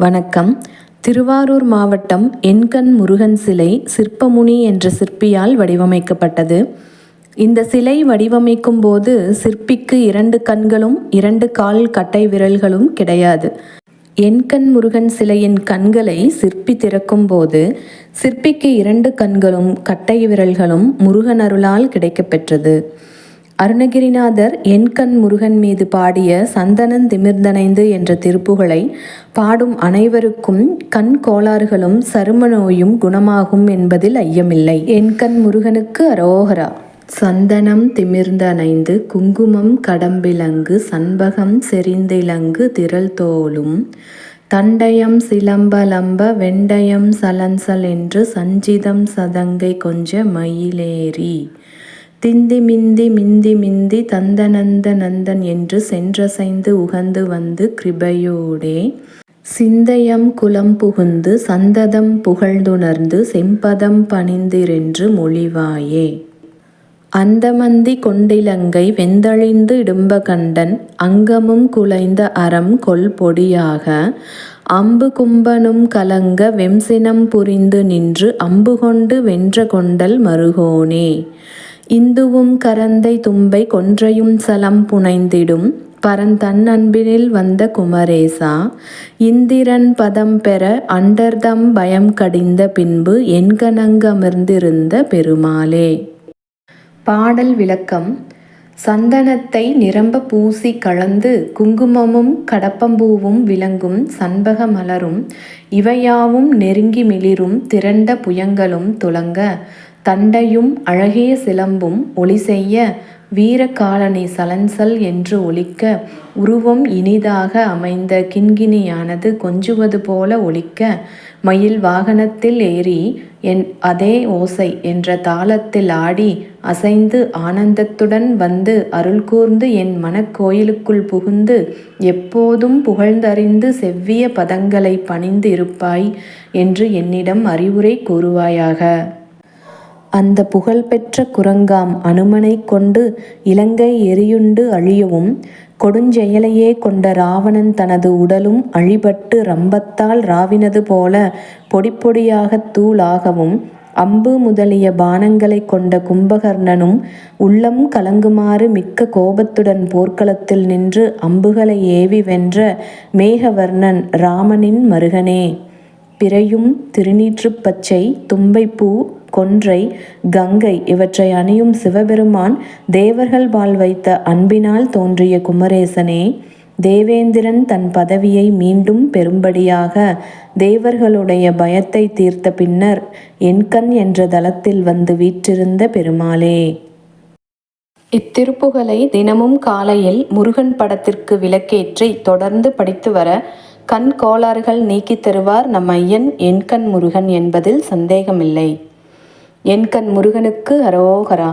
வணக்கம். திருவாரூர் மாவட்டம் எண்கண் முருகன் சிலை சிற்பமுனி என்ற சிற்பியால் வடிவமைக்கப்பட்டது. இந்த சிலை வடிவமைக்கும் போது சிற்பிக்கு இரண்டு கண்களும் இரண்டு கால் கட்டை விரல்களும் கிடையாது. எண்கண் முருகன் சிலையின் கண்களை சிற்பி திறக்கும் போது சிற்பிக்கு இரண்டு கண்களும் கட்டை விரல்களும் முருகன் அருளால் கிடைக்கப்பெற்றது. அருணகிரிநாதர் எண்கண் முருகன் மீது பாடிய சந்தனன் திமிர்ந்தனைந்து என்ற திருப்புகளை பாடும் அனைவருக்கும் கண் கோளாறுகளும் சரும நோயும் குணமாகும் என்பதில் ஐயமில்லை. எண்கண் முருகனுக்கு அரோகரா. சந்தனம் திமிர்ந்தனைந்து குங்குமம் கடம்பிலங்கு சண்பகம் செறிந்திலங்கு திரள் தோலும் தண்டயம் சிலம்பலம்ப வெண்டயம் சலன்சல் என்று சஞ்சிதம் சதங்கை கொஞ்ச மயிலேறி திந்தி மிந்தி மிந்தி மிந்தி தந்தனந்த நந்தன் என்று சென்றசைந்து உகந்து வந்து கிருபையோடே. சிந்தையம் குலம் புகுந்து சந்ததம் புகழ்ந்துணர்ந்து செம்பதம் பணிந்திரென்று மொழிவாயே. அந்தமந்தி கொண்டிலங்கை வெந்தழிந்து இடும்பகண்டன் அங்கமும் குலைந்த அறம் கொல் பொடியாக. அம்பு கும்பனும் கலங்க வெம்சினம் புரிந்து நின்று அம்பு கொண்டு வென்ற கொண்டல் மருகோனே. இந்துவும் கரந்தை தும்பை கொன்றையும் சலம் புனைந்திடும் பரந்தன் அன்பினில் வந்த குமரேசா. இந்திரன் பதம் பெற அண்டர்தம் பயம் கடிந்த பின்பு எண்கணங்கமர்ந்திருந்த பெருமாளே. பாடல் விளக்கம். சந்தனத்தை நிரம்ப பூசி கலந்து குங்குமமும் கடப்பம்பூவும் விளங்கும் சண்பக மலரும் இவையாவும் நெருங்கி மிளிரும் திரண்ட புயங்களும் துலங்க தண்டையும் அழகிய சிலம்பும் ஒளி செய்ய வீரகாலனி சலன்சல் என்று ஒலிக்க உருவம் இனிதாக அமைந்த கிண்கிணியானது கொஞ்சுவது போல ஒலிக்க மயில் வாகனத்தில் ஏறி என் அதே ஓசை என்ற தாளத்தில் ஆடி அசைந்து ஆனந்தத்துடன் வந்து அருள் கூர்ந்து என் மனக்கோயிலுக்குள் புகுந்து எப்போதும் புகழ்ந்தறிந்து செவ்விய பதங்களை பணிந்து இருப்பாய் என்று என்னிடம் அறிவுரை கூறுவாயாக. அந்த புகழ்பெற்ற குரங்காம் அனுமனைக் கொண்டு இலங்கை எரியுண்டு அழியவும் கொடுஞ்செயலையே கொண்ட ராவணன் தனது உடலும் அழிபட்டு ரம்பத்தால் ராவினது போல பொடிப்பொடியாகத் தூளாகவும் அம்பு முதலிய பானங்களைக் கொண்ட கும்பகர்ணனும் உள்ளம் கலங்குமாறு மிக்க கோபத்துடன் போர்க்களத்தில் நின்று அம்புகளை ஏவி வென்ற மேகவர்ணன் ராமனின் மருகனே. பிறையும் திருநீற்றுப்பச்சை தும்பைப்பூ கொன்றை கங்கை இவற்றை அணியும் சிவபெருமான் தேவர்கள் பால் வைத்த அன்பினால் தோன்றிய குமரேசனே தேவேந்திரன் தன் பதவியை மீண்டும் பெறும்படியாக தேவர்களுடைய பயத்தை தீர்த்த பின்னர் என்கண் என்ற தளத்தில் வந்து வீற்றிருந்த பெருமாளே. இத்திருப்புகளை தினமும் காலையில் முருகன் படத்திற்கு விளக்கேற்றி தொடர்ந்து படித்து வர கண் கோளாறுகள் நீக்கித் தருவார் நம் ஐயன் என்கண் முருகன் என்பதில் சந்தேகமில்லை. என் கண் முருகனுக்கு அரோகரா.